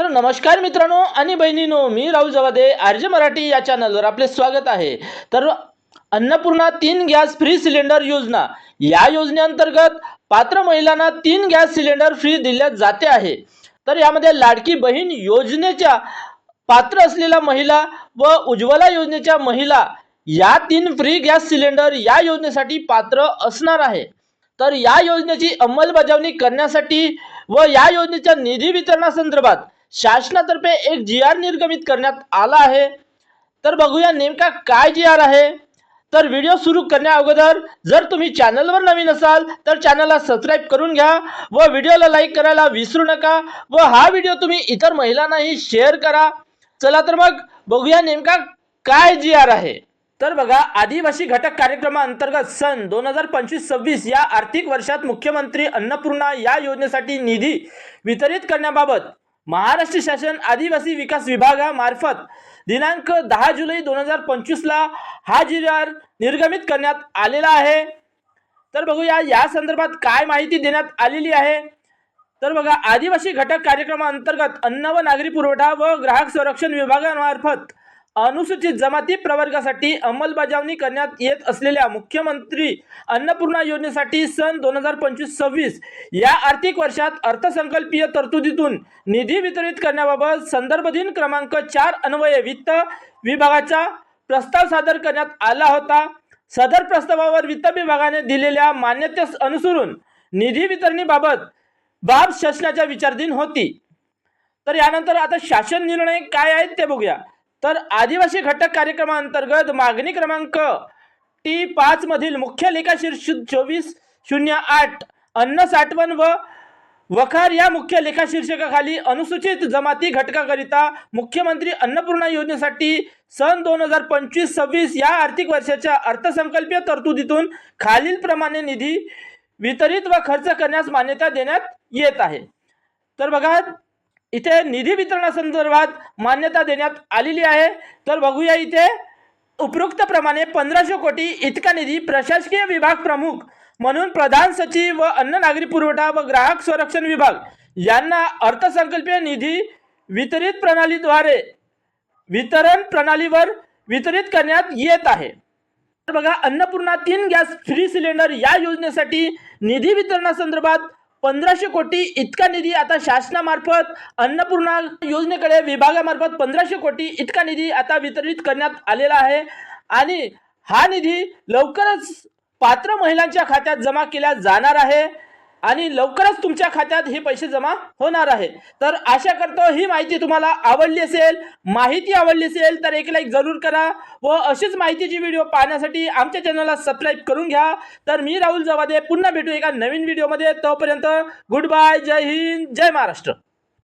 तर नमस्कार मित्रांनो आणि बहिणीनो मी राहुल जवादे आर्य मराठी या चॅनलवर आपले स्वागत आहे. तर अन्नपूर्णा तीन गॅस फ्री सिलेंडर योजना या योजनेअंतर्गत पात्र महिलांना तीन गॅस सिलेंडर फ्री दिल्या जाते आहे. तर यामध्ये लाडकी बहीण योजनेच्या पात्र असलेल्या महिला व उज्ज्वला योजनेच्या महिला या तीन फ्री गॅस सिलेंडर या योजनेसाठी पात्र असणार आहे. तर या योजनेची अंमलबजावणी करण्यासाठी व या योजनेच्या निधी वितरणासंदर्भात शासनातर्फे एक जी आर निर्गमित करण्यात आला आहे. तर बघूया नेमका काय जी आर आहे. तर व्हिडिओ सुरू करण्या अगोदर जर तुम्ही चॅनलवर नवीन असाल तर चॅनलला सबस्क्राईब करून घ्या व व्हिडिओला लाईक करायला विसरू नका व हा व्हिडिओ तुम्ही इतर महिलांनाही शेअर करा. चला तर मग बघूया नेमका काय जी आर आहे. तर बघा आदिवासी घटक कार्यक्रमाअंतर्गत सन दोन हजार पंचवीस सव्वीस या आर्थिक वर्षात मुख्यमंत्री अन्नपूर्णा या योजनेसाठी निधी वितरित करण्याबाबत महाराष्ट्र शासन आदिवासी विकास विभागामार्फत दिनांक दहा जुलै दोन हजार पंचवीसला हा जिल्हा निर्गमित करण्यात आलेला आहे. तर बघूया या संदर्भात काय माहिती देण्यात आलेली आहे. तर बघा आदिवासी घटक कार्यक्रमाअंतर्गत अन्न व नागरी पुरवठा व ग्राहक संरक्षण विभागामार्फत अनुसूचित जमाती प्रवर्गासाठी अंमलबजावणी करण्यात येत असलेल्या मुख्यमंत्री अन्नपूर्णा योजनेसाठी सन दोन हजार पंचवीस सव्वीस या आर्थिक वर्षात अर्थसंकल्पीय तरतुदीतून निधी वितरित करण्याबाबत संदर्भधीन क्रमांक चार अन्वये वित्त विभागाचा प्रस्ताव सादर करण्यात आला होता. सदर प्रस्तावावर वित्त विभागाने दिलेल्या मान्यतेस अनुसरून निधी वितरणीबाबत बाब शासनाच्या विचारधीन होती. तर यानंतर आता शासन निर्णय काय आहेत ते बघूया. तर आदिवासी घटक कार्यक्रमांतर्गत मागणी क्रमांक टी पाच मधील मुख्य लेखाशीर्ष चोवीस शून्य आठ अन्न साठवण व वखार या मुख्य लेखा शीर्षकाखाली अनुसूचित जमाती घटकाकरिता मुख्यमंत्री अन्नपूर्णा योजनेसाठी सन दोन हजार पंचवीस सव्वीस या आर्थिक वर्षाच्या अर्थसंकल्पीय तरतुदीतून खालीलप्रमाणे निधी वितरित व खर्च करण्यास मान्यता देण्यात येत आहे. तर बघा इथे निधी वितरणासंदर्भात मान्यता देण्यात आलेली आहे. तर बघूया इथे. उपरोक्तप्रमाणे पंधराशे कोटी इतका निधी प्रशासकीय विभाग प्रमुख म्हणून प्रधान सचिव व अन्न नागरी पुरवठा व ग्राहक संरक्षण विभाग यांना अर्थसंकल्पीय निधी वितरित प्रणालीद्वारे वितरण प्रणालीवर वितरित करण्यात येत आहे. तर बघा अन्नपूर्णा तीन गॅस फ्री सिलेंडर या योजनेसाठी निधी वितरणासंदर्भात पंधराशे कोटी इतका निधी आता शासनामार्फत अन्नपूर्णा योजनेकडे विभागामार्फत पंधराशे कोटी इतका निधी आता वितरित करण्यात आलेला आहे. आणि हा निधी लवकरच पात्र महिलांच्या खात्यात जमा केला जाणार आहे. आणि लवकरच तुमच्या खात्यात हे पैसे जमा होणार आहे. तर आशा करतो ही माहिती तुम्हाला आवडली असेल माहिती आवडली असेल तर एक लाईक जरूर करा व अशीच माहितीची व्हिडिओ पाहण्यासाठी आमच्या चॅनलला सबस्क्राईब करून घ्या. तर मी राहुल जवादे पुन्हा भेटू एका नवीन व्हिडिओमध्ये तोपर्यंत गुड बाय जय हिंद जय महाराष्ट्र.